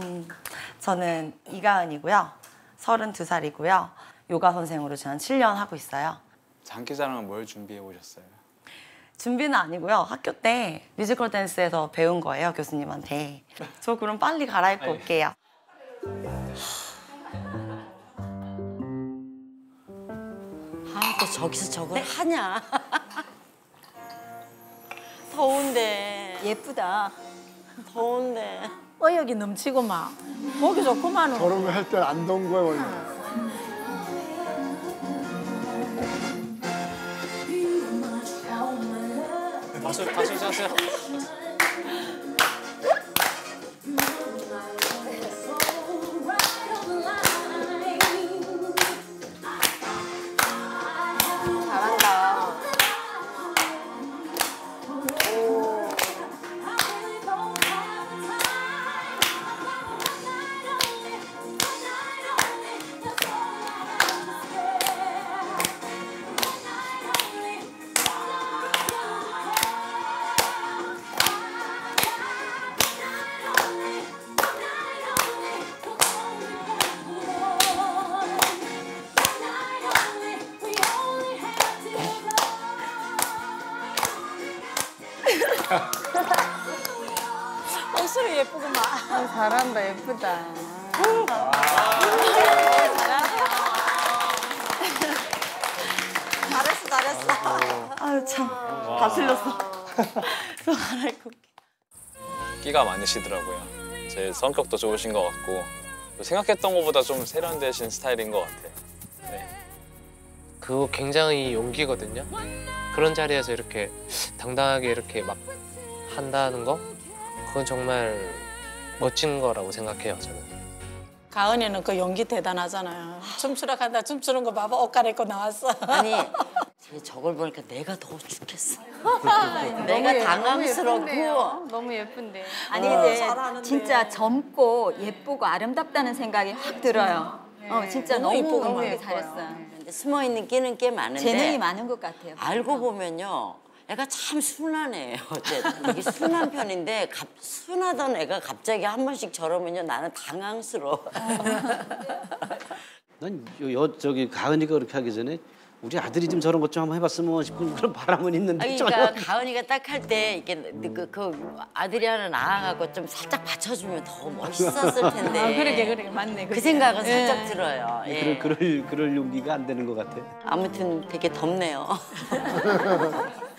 음, 저는 이가은이고요. 32살이고요. 요가 선생으로 저는 7년 하고 있어요. 장기자랑은 뭘 준비해 오셨어요? 준비는 아니고요. 학교 때 뮤지컬 댄스에서 배운 거예요, 교수님한테. 저 그럼 빨리 갈아입고 올게요. 아, 또 저기서 저걸 하냐. 더운데. 예쁘다. 더운데. 의욕이 넘치고 막 보기 좋구만. 저런 거할때 안 더운 거야 원래. 박수 박수 주세 옷소리 예쁘구만. 잘한다 예쁘다. 잘했어, 잘했어. 아유, 참. 다 틀렸어. 저 갈아입고. 끼가 많으시더라고요. 제 성격도 좋으신 것 같고 또 생각했던 것보다 좀 세련되신 스타일인 것 같아요. 네. 그거 굉장히 용기거든요. 그런 자리에서 이렇게 당당하게 이렇게 막 한다는 거 그건 정말 멋진 거라고 생각해요 저는. 가은이는 그 용기 대단하잖아요. 춤추러 간다. 춤추는 거 봐봐. 옷 갈아입고 나왔어. 아니, 쟤 저걸 보니까 내가 더워 죽겠어. 내가 당황스럽고. 너무 예쁜데. 어, 아니 근데 잘하는데. 진짜 젊고 예쁘고 아름답다는 생각이 확 들어요. 어 진짜 너무 예쁘고 너무 너무 잘했어요. 근데 숨어 있는 끼는 꽤 많은데. 재능이 많은 것 같아요. 알고 보면요. 애가 참 순하네. 어째 되게 순한 편인데 갑, 순하던 애가 갑자기 한 번씩 저러면요 나는 당황스러워. 난 요, 여, 저기 가은이가 그렇게 하기 전에 우리 아들이 좀 저런 것 좀 한번 해봤으면 싶은 그런 바람은 있는데 아니, 그러니까 가은이가 딱 할 때 이렇게 그, 그 아들이 하나 낳아갖고 좀 살짝 받쳐주면 더 멋있었을 텐데. 아 그러게 그러게 맞네. 그. 생각은 예. 살짝 들어요. 예. 그럴, 그럴 그럴 용기가 안 되는 것 같아. 아무튼 되게 덥네요.